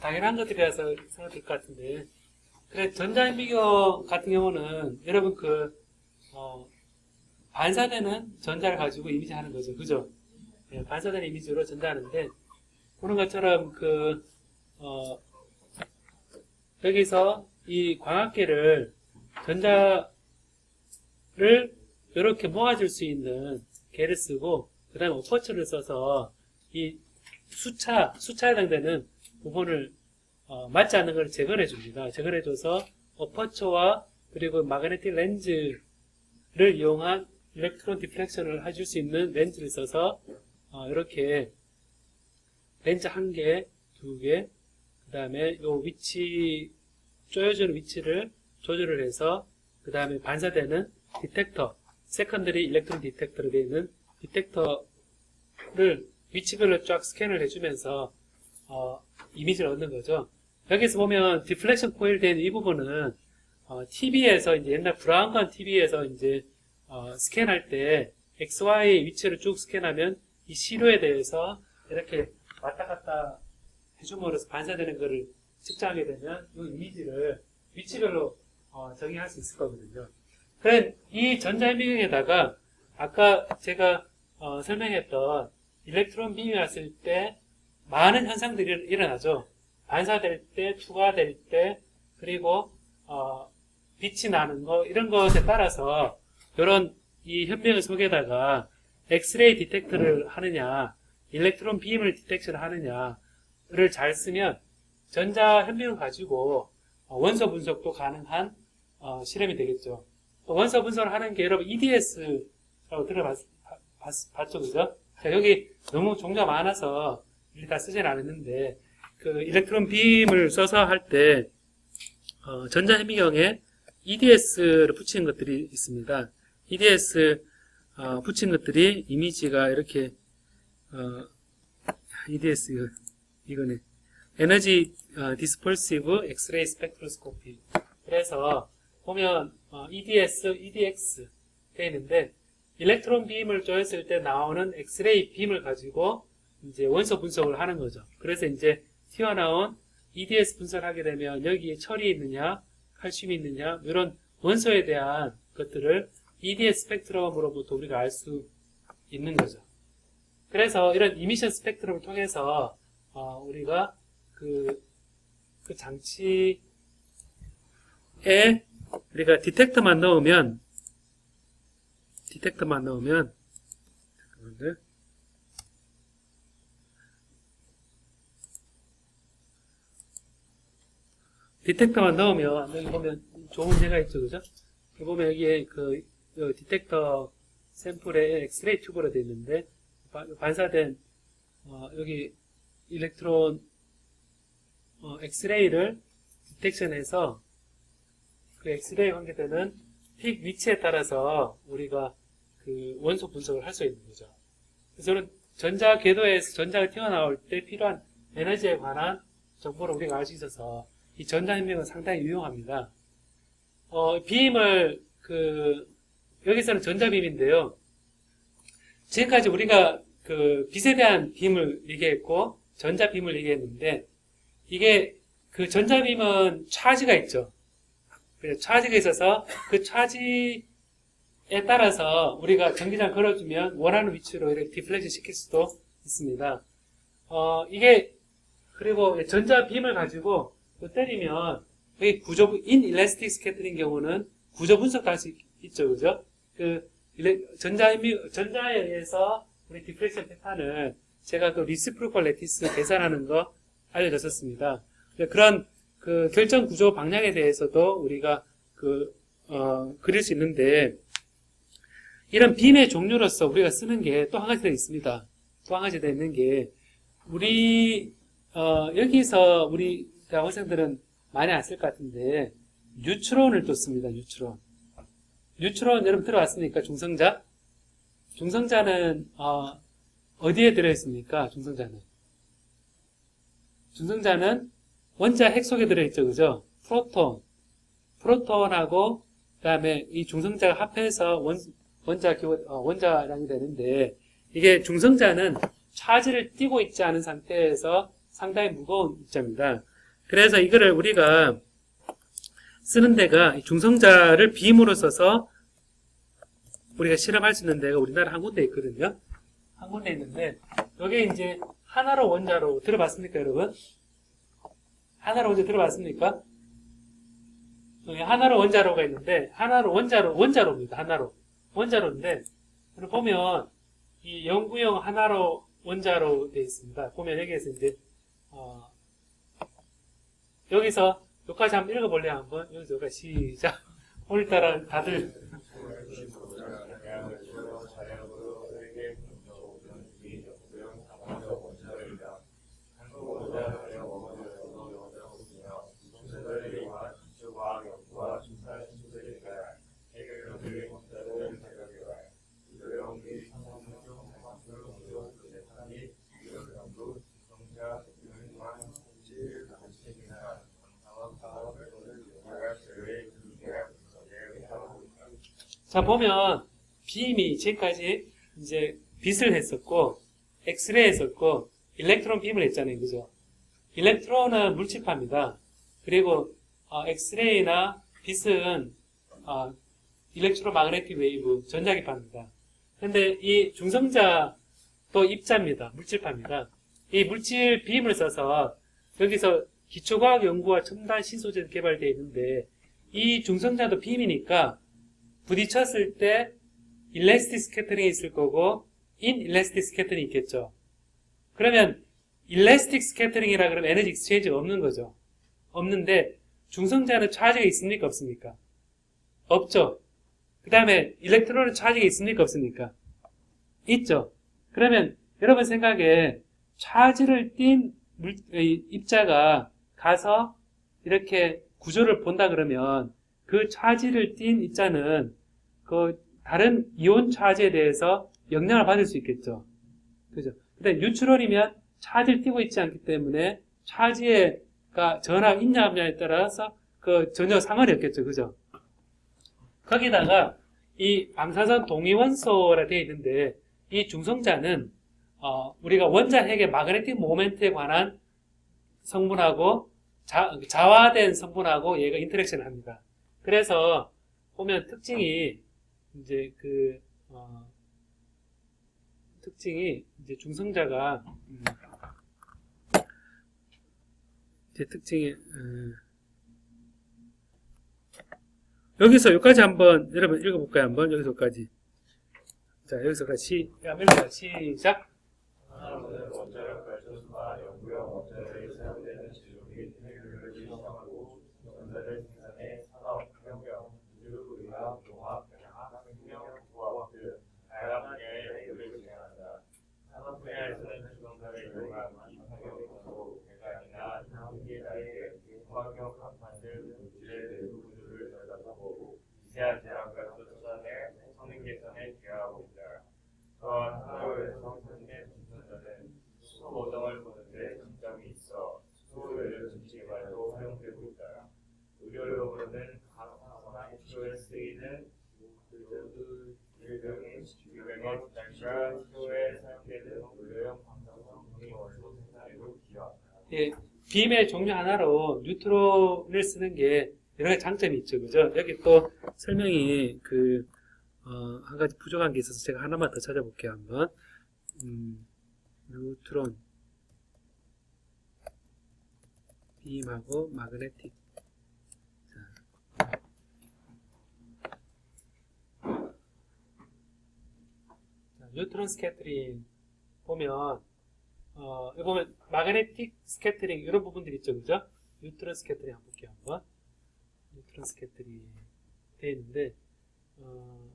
당연한 것들이라서 생각될 것 같은데. 그래, 전자인비경 같은 경우는 여러분 그, 어, 반사되는 전자를 가지고 이미지 하는 거죠. 그죠? 예, 반사되는 이미지로 전자하는데, 보는 것처럼 그, 어, 여기서 이 광학계를, 전자를 이렇게 모아줄 수 있는 개를 쓰고, 그 다음에 오퍼처를 써서 이 수차, 수차에 해당되는 부분을 어, 맞지 않는 걸 제거해 줍니다. 제거해 줘서 어퍼처와 그리고 마그네틱 렌즈를 이용한 일렉트론 디프렉션을 해줄 수 있는 렌즈를 써서 어, 이렇게 렌즈 한 개, 두 개, 그 다음에 요 위치 쪼여주는 위치를 조절을 해서 그 다음에 반사되는 디텍터, 세컨더리 일렉트론 디텍터로 되어 있는 디텍터를 위치별로 쫙 스캔을 해주면서 어, 이미지를 얻는 거죠. 여기서 보면 디플렉션 코일 된 이 부분은 어, TV에서 이제 옛날 브라운관 TV에서 이제 어, 스캔할 때 XY 위치를 쭉 스캔하면 이 시료에 대해서 이렇게 왔다 갔다 해줌으로써 반사되는 것을 측정하게 되면 이 이미지를 위치별로 어, 정의할 수 있을 거거든요. 그래 이 전자인비경에다가 아까 제가 어, 설명했던 일렉트론 빔이 왔을 때 많은 현상들이 일어나죠. 반사될 때, 투과될 때, 그리고 어, 빛이 나는 거 이런 것에 따라서 이런 이 현명을 속에다가 엑스레이 디텍터를 하느냐, 일렉트론 빔을 디텍션 하느냐를 잘 쓰면 전자 현명을 가지고 어, 원소 분석도 가능한 어, 실험이 되겠죠. 또 원소 분석을 하는 게 여러분 EDS라고 들어봤죠, 그죠? 자, 여기 너무 종류가 많아서 다 쓰진 않았는데 그 일렉트론 빔을 써서 할때 어, 전자현미경에 EDS를 붙이는 것들이 있습니다. EDS 어, 붙인 것들이 이미지가 이렇게 어, EDS 이거, 이거네 에너지 어, 디스펄시브 엑스레이 스펙트로스코피 그래서 보면 어, EDS, EDX 되어 있는데 일렉트론 빔을 쪼였을 때 나오는 엑스레이 빔을 가지고 이제 원소 분석을 하는 거죠. 그래서 이제 튀어나온 EDS 분석을 하게 되면 여기에 철이 있느냐, 칼슘이 있느냐, 이런 원소에 대한 것들을 EDS 스펙트럼으로부터 우리가 알 수 있는 거죠. 그래서 이런 이미션 스펙트럼을 통해서 어, 우리가 그, 그 장치에 우리가 디텍터만 넣으면 디텍터만 넣으면 잠깐만요. 디텍터만 넣으면 여기 보면 좋은 예가 있죠, 그죠? 여기 보면 여기에 그요 디텍터 샘플에 엑스레이 튜브로 되어 있는데 바- 반사된 어, 여기 일렉트론 어, 엑스레이를 디텍션해서 그 엑스레이 관계되는 픽 위치에 따라서 우리가 그 원소 분석을 할 수 있는 거죠. 그래서 저는 전자 궤도에서 전자가 튀어나올 때 필요한 에너지에 관한 정보를 우리가 알 수 있어서 이 전자현명은 상당히 유용합니다. 어, 빔을 그 여기서는 전자빔인데요. 지금까지 우리가 그 빛에 대한 빔을 얘기했고 전자빔을 얘기했는데 이게 그 전자빔은 차지가 있죠. 차지가 있어서 그 차지에 따라서 우리가 전기장 걸어주면 원하는 위치로 이렇게 디플렉션 시킬 수도 있습니다. 어, 이게 그리고 전자빔을 가지고 또 때리면 여기 구조 인 일레스틱 스캐터링 경우는 구조 분석도 할 수 있죠, 그죠? 그 전자에 전자에 의해서 우리 디프렉션 패턴을 제가 그 리스프로컬 레티스 계산하는 거 알려줬었습니다. 그런 그 결정 구조 방향에 대해서도 우리가 그 어, 그릴 수 있는데 이런 빔의 종류로서 우리가 쓰는 게 또 한 가지 더 있습니다. 또 한 가지 더 있는 게 우리 어, 여기서 우리 대학생들은 많이 안 쓸 것 같은데 뉴트론을 또 씁니다. 뉴트론. 뉴트론 여러분 들어봤습니까? 중성자? 중성자는 어, 디에 들어있습니까? 중성자는 중성자는 원자 핵 속에 들어있죠, 그죠? 프로톤, 프로톤하고 그다음에 이 중성자가 합해서 원, 원자 기 어, 원자량이 되는데 이게 중성자는 차지를 띠고 있지 않은 상태에서 상당히 무거운 입자입니다. 그래서 이거를 우리가 쓰는 데가 이 중성자를 빔으로 써서 우리가 실험할 수 있는 데가 우리나라 한 군데 있거든요. 한 군데 있는데 여기 이제 하나로 원자로 들어봤습니까, 여러분? 하나로 원자 들어봤습니까? 여기 하나로 원자로가 있는데 하나로 원자로 원자로입니다. 하나로 원자로인데 보면 이 영구형 하나로 원자로 되어 있습니다. 보면 여기에서 이제 어, 여기서 여기까지 한번 읽어볼래요? 한번? 여기서 여기까지 시작. 오늘따라 다들 자 보면 빔이 지금까지 이제 빛을 했었고 엑스레이 했었고 일렉트론 빔을 했잖아요. 그죠? 일렉트론은 물질파입니다. 그리고 어, 엑스레이나 빛은 어, 일렉트로 마그네틱 웨이브 전자기파입니다. 근데 이 중성자 또 입자입니다. 물질파입니다. 이 물질 빔을 써서 여기서 기초과학 연구와 첨단 신소재 개발되어 있는데 이 중성자도 빔이니까 부딪혔을 때 일레스틱 스캐터링이 있을 거고 인 일레스틱 스캐터링이 있겠죠. 그러면 일레스틱 스캐터링이라 그러면 에너지 익스체인지가 없는 거죠. 없는데 중성자는 차지가 있습니까 없습니까? 없죠. 그 다음에 일렉트론은 차지가 있습니까 없습니까? 있죠. 그러면 여러분 생각에 차지를 띈 물- 이 입자가 가서 이렇게 구조를 본다 그러면 그 차지를 띈 입자는 그 다른 이온 차지에 대해서 영향을 받을 수 있겠죠. 그죠? 근데 뉴트론이면 차지를 띄고 있지 않기 때문에 차지가 전하가 있냐 없냐에 따라서 그 전혀 상관이 없겠죠. 그죠? 거기다가 이 방사선 동위원소라 되어 있는데 이 중성자는 어, 우리가 원자핵의 마그네틱 모멘트에 관한 성분하고 자, 자화된 성분하고 얘가 인터랙션을 합니다. 그래서 보면 특징이 이제 그 어, 특징이 이제 중성자가 음, 이제 특징이 음, 여기서 여기까지 한번 여러분 읽어볼까요? 한번 여기서까지 자 여기서까지 시, 읽어요. 시작 하나는 원자력 발전소나 연구용 원자력에 사용되는 재료 및 핵을 지정하고 원자력 생산에 산업, 환경, 물류의학, 농업, 경영, 생명, 부화학 등 다양한 분야의 연구를 진행한다. 산업 분야에서는 주동사를 이용한 기판경으로 배관이나 전기기에 화학용 판판들 물질의 내부 구조를 전달하고 미세한 제한과 쫓아내 성능 개선에 기여하고 있다. 또한 산업에서 생산된 중성자는 수소 모정을 보는데 장점이 있어 수소 연료 전지 개발도 활용되고 있다. 의료용으로는 간호사나 치료에 쓰이는 유병인 유병의 부장과 치료에 사용되는 의료용 방사성 등의 원소 생산에도. 예, 빔의 종류 하나로 뉴트론을 쓰는 게 여러 가지 장점이 있죠. 그죠? 여기 또 설명이 그, 어, 한 가지 부족한 게 있어서 제가 하나만 더 찾아볼게요. 한번. 음, 뉴트론. 빔하고 마그네틱. 뉴트론 스캐터링 보면 어, 여기 보면 마그네틱 스캐터링 이런 부분들이 있죠, 그죠? 뉴트론 스캐터링 한번 볼게요, 한번. 뉴트론 스캐터링 되어 있는데 어,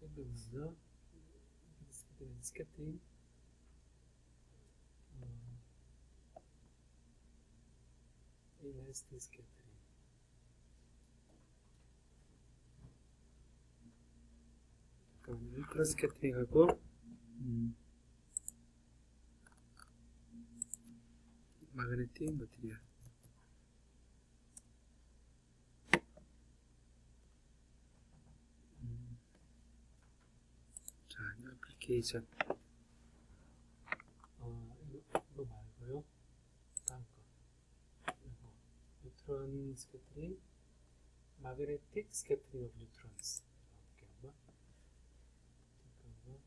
잠깐만요. 스캐터링, 스캐터링. 어, 일라스틱 스캐터링. 뉴트론 스캐터링하고 음, magnetic material. 음. 자, 애플리케이션. 어, 이거, 이거 말고요. 다음 non scattering magnetic scattering of neutrons. 이렇게 한번. 잠깐만.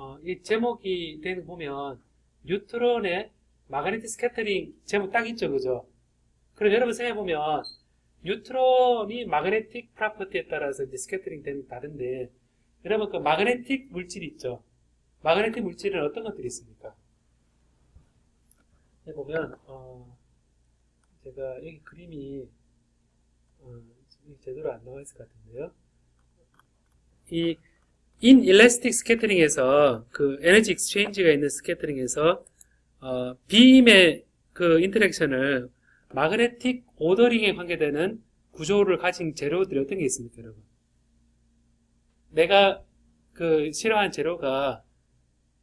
어, 이 제목이 거 보면 뉴트론의 마그네틱 스캐터링 제목 딱 있죠, 그죠? 그럼 여러분 생각해 보면 뉴트론이 마그네틱 프로퍼티에 따라서 이제 스캐터링 되는 게 다른데 여러분 그 마그네틱 물질 있죠? 마그네틱 물질은 어떤 것들이 있습니까? 여기 보면 어, 제가 여기 그림이 어, 제대로 안 나와 있을 것 같은데요. 이 inelastic 스캐터링에서 그 에너지 익스체인지가 있는 스캐터링에서 어, 빔의 그 인터랙션을 마그네틱 오더링에 관계되는 구조를 가진 재료들이 어떤 게 있습니까, 여러분? 내가 그 싫어하는 재료가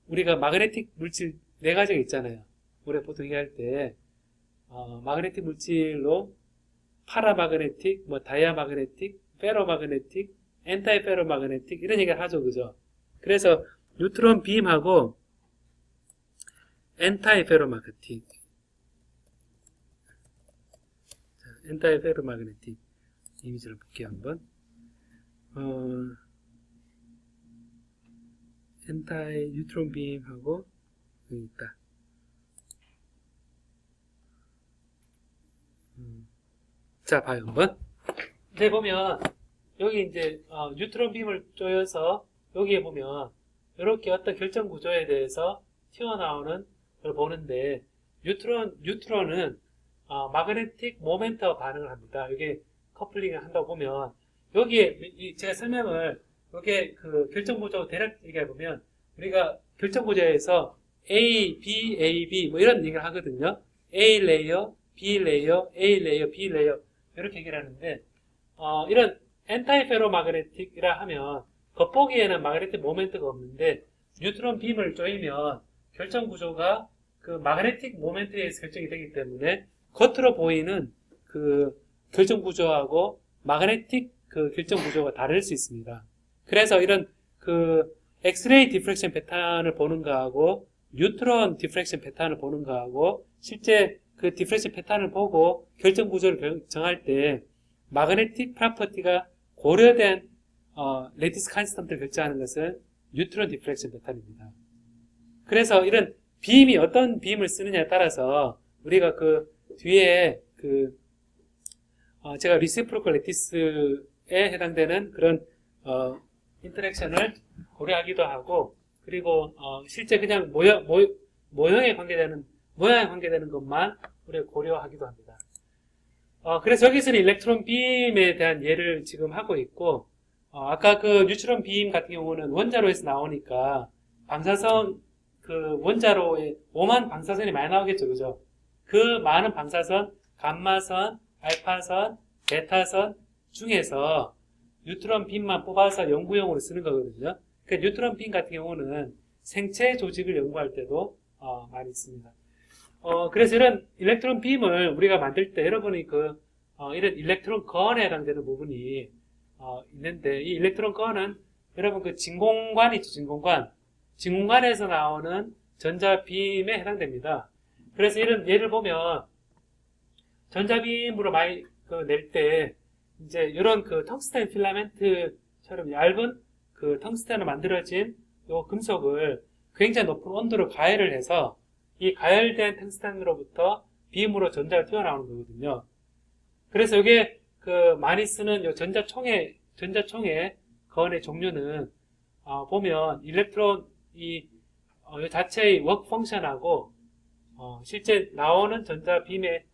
우리가 마그네틱 물질 네 가지가 있잖아요. 우리가 보통 얘기할 때 어, 마그네틱 물질로 파라마그네틱, 뭐 다이아마그네틱, 페로마그네틱, 엔타이 페로마그네틱 이런 얘기를 하죠, 그죠? 그래서 뉴트론 빔하고 엔타이 페로마그네틱, 엔타이 페로마그네틱 이미지를 볼게요, 한번. 어, 엔타이 뉴트론 빔하고 여기 있다. 음. 자, 봐요, 한번. 이제 보면, 여기 이제, 어, 뉴트론 빔을 쪼여서, 여기에 보면, 이렇게 어떤 결정 구조에 대해서 튀어나오는 걸 보는데, 뉴트론, 뉴트론은, 어, 마그네틱 모멘트와 반응을 합니다. 이게 커플링을 한다고 보면, 여기에, 이- 제가 설명을, 여기에 그 결정 구조 대략 얘기해 보면, 우리가 결정 구조에서 A, B, A, B, 뭐 이런 얘기를 하거든요. A 레이어, B 레이어, A 레이어, B 레이어 이렇게 얘기를 하는데 어, 이런 엔타이 페로 마그네틱이라 하면 겉보기에는 마그네틱 모멘트가 없는데 뉴트론 빔을 쪼이면 결정 구조가 그 마그네틱 모멘트에 결정이 되기 때문에 겉으로 보이는 그 결정 구조하고 마그네틱 그 결정 구조가 다를 수 있습니다. 그래서 이런 그 엑스레이 디프렉션 패턴을 보는 거하고 뉴트론 디프렉션 패턴을 보는 거하고 실제 그 디프렉션 패턴을 보고 결정 구조를 결- 정할 때 마그네틱 프로퍼티가 고려된 어, 레티스 컨스턴트를 결정하는 것은 뉴트론 디프렉션 패턴입니다. 그래서 이런 빔이 어떤 빔을 쓰느냐에 따라서 우리가 그 뒤에 그 어, 제가 리시프로컬 레티스에 해당되는 그런 어, 인터랙션을 고려하기도 하고 그리고 어, 실제 그냥 모형, 모, 모형에 관계되는 모양에 관계되는 것만 우리가 고려하기도 합니다. 어, 그래서 여기서는 일렉트론 빔에 대한 예를 지금 하고 있고 어, 아까 그 뉴트론 빔 같은 경우는 원자로에서 나오니까 방사선 그 원자로에 오만 방사선이 많이 나오겠죠, 그죠? 그 많은 방사선, 감마선, 알파선, 베타선 중에서 뉴트론 빔만 뽑아서 연구용으로 쓰는 거거든요. 그 뉴트론 빔 같은 경우는 생체 조직을 연구할 때도 어, 많이 씁니다. 어, 그래서 이런 일렉트론 빔을 우리가 만들 때 여러분이 그 어, 이런 일렉트론 건에 해당되는 부분이 어, 있는데 이 일렉트론 건은 여러분 그 진공관 있죠, 진공관. 진공관에서 나오는 전자빔에 해당됩니다. 그래서 이런 예를 보면 전자빔으로 많이 그 낼 때 이제 이런 그 텅스텐 필라멘트처럼 얇은 그 텅스텐으로 만들어진 요 금속을 굉장히 높은 온도로 가열을 해서 이 가열된 텅스텐으로부터 빔으로 전자가 튀어나오는 거거든요. 그래서 이게 그 많이 쓰는 요 전자총의 전자총의 건의 종류는 어, 보면 일렉트론 이 어, 요 자체의 워크 펑션하고 어, 실제 나오는 전자 빔의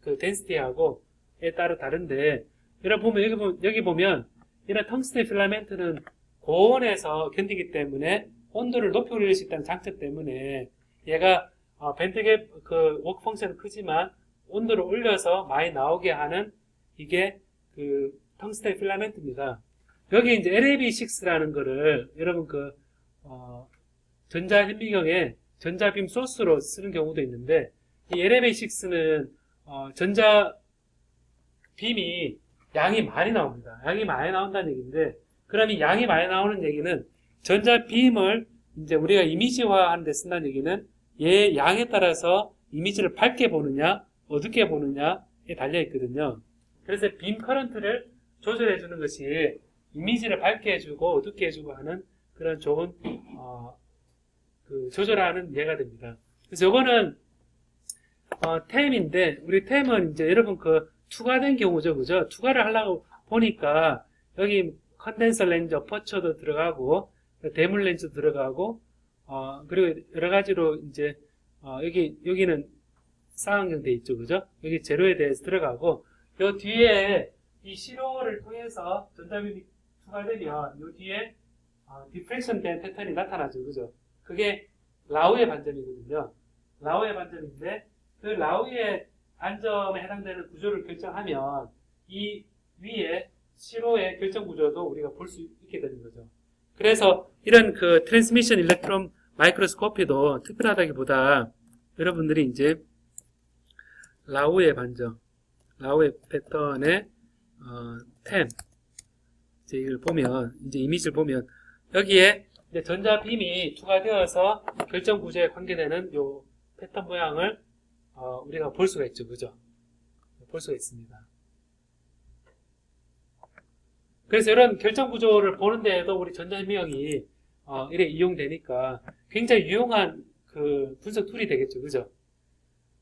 그 덴시티하고 에 따라 다른데 여러분 보면 여기 보면, 여기 보면 이런 텅스텐 필라멘트는 고온에서 견디기 때문에 온도를 높이 올릴 수 있다는 장점 때문에 얘가 어, 벤트갭 그 워크 펑션은 크지만 온도를 올려서 많이 나오게 하는 이게 그 텅스텐 필라멘트입니다. 여기 이제 LAB6라는 거를 여러분 그 어, 전자 현미경에 전자빔 소스로 쓰는 경우도 있는데 이 LAB6는 어, 전자 빔이 양이 많이 나옵니다. 양이 많이 나온다는 얘기인데 이 양이 많이 나오는 얘기는 전자 빔을 이제 우리가 이미지화하는 데 쓴다는 얘기는 얘 양에 따라서 이미지를 밝게 보느냐 어둡게 보느냐에 달려 있거든요. 그래서 빔 커런트를 조절해 주는 것이 이미지를 밝게 해주고 어둡게 해주고 하는 그런 좋은 어, 그 조절하는 예가 됩니다. 그래서 요거는 어, 템인데 우리 템은 이제 여러분 그 투과된 경우죠, 그죠? 투과를 하려고 보니까 여기 컨덴서 렌즈 어퍼처도 들어가고 대물 렌즈 들어가고 어, 그리고 여러 가지로 이제 어, 여기 여기는 쌍안경 돼 있죠, 그죠? 여기 제로에 대해서 들어가고 요 뒤에 이 시로를 통해서 전자빔이 투과되면 요 뒤에 어, 디프렉션 된 패턴이 나타나죠, 그죠? 그게 라우의 반점이거든요. 라우의 반점인데 그 라우의 반점에 해당되는 구조를 결정하면 이 위에 시로의 결정 구조도 우리가 볼 수 있게 되는 거죠. 그래서 이런 그 트랜스미션 일렉트론 마이크로스코피도 특별하다기보다 여러분들이 이제 라우의 반점, 라우의 패턴의 어, 템 이제 이걸 보면 이제 이미지를 보면 여기에 이제 전자 빔이 투과되어서 결정 구조에 관계되는 요 패턴 모양을 어, 우리가 볼 수가 있죠, 그죠? 볼 수가 있습니다. 그래서 이런 결정 구조를 보는 데에도 우리 전자현미경이 어, 이래 이용되니까 굉장히 유용한 그 분석 툴이 되겠죠, 그죠?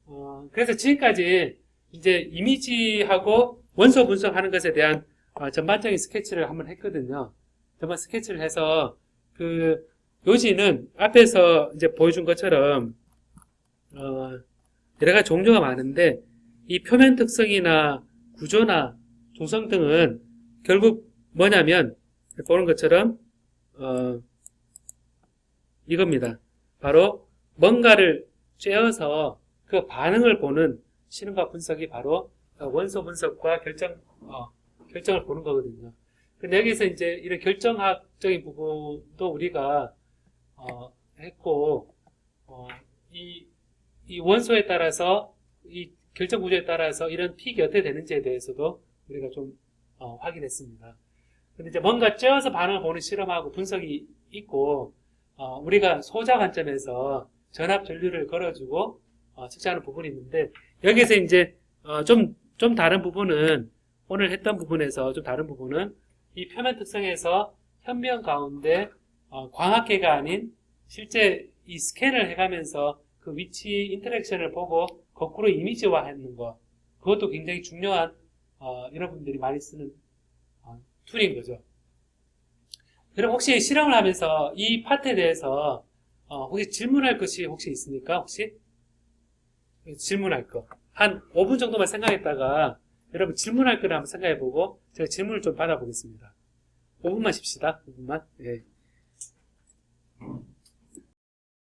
어, 그래서 지금까지 이제 이미지하고 원소 분석하는 것에 대한 어, 전반적인 스케치를 한번 했거든요. 전반 스케치를 해서 그 요지는 앞에서 이제 보여준 것처럼 어, 여러 가지 종류가 많은데 이 표면 특성이나 구조나 조성 등은 결국 뭐냐면 보는 것처럼 어, 이겁니다. 바로 뭔가를 쬐어서 그 반응을 보는 실험과 분석이 바로 원소 분석과 결정 어, 결정을 보는 거거든요. 근데 여기서 이제 이런 결정학적인 부분도 우리가 어, 했고 어, 이, 이 원소에 따라서 이 결정 구조에 따라서 이런 픽이 어떻게 되는지에 대해서도 우리가 좀 어, 확인했습니다. 근데 이제 뭔가 쬐어서 반응을 보는 실험하고 분석이 있고 어, 우리가 소자 관점에서 전압 전류를 걸어주고 어, 측정하는 부분이 있는데 여기서 이제 어, 좀, 좀 다른 부분은 오늘 했던 부분에서 좀 다른 부분은 이 표면 특성에서 현미경 가운데 어, 광학계가 아닌 실제 이 스캔을 해가면서 그 위치 인터랙션을 보고 거꾸로 이미지화하는 거 그것도 굉장히 중요한 어, 여러분들이 많이 쓰는 어, 툴인 거죠. 그럼 혹시 실험을 하면서 이 파트에 대해서 어, 혹시 질문할 것이 혹시 있습니까? 혹시 질문할 거. 한 5분 정도만 생각했다가 여러분 질문할 거를 한번 생각해보고 제가 질문을 좀 받아보겠습니다. 5분만 쉽시다. 5분만. 예.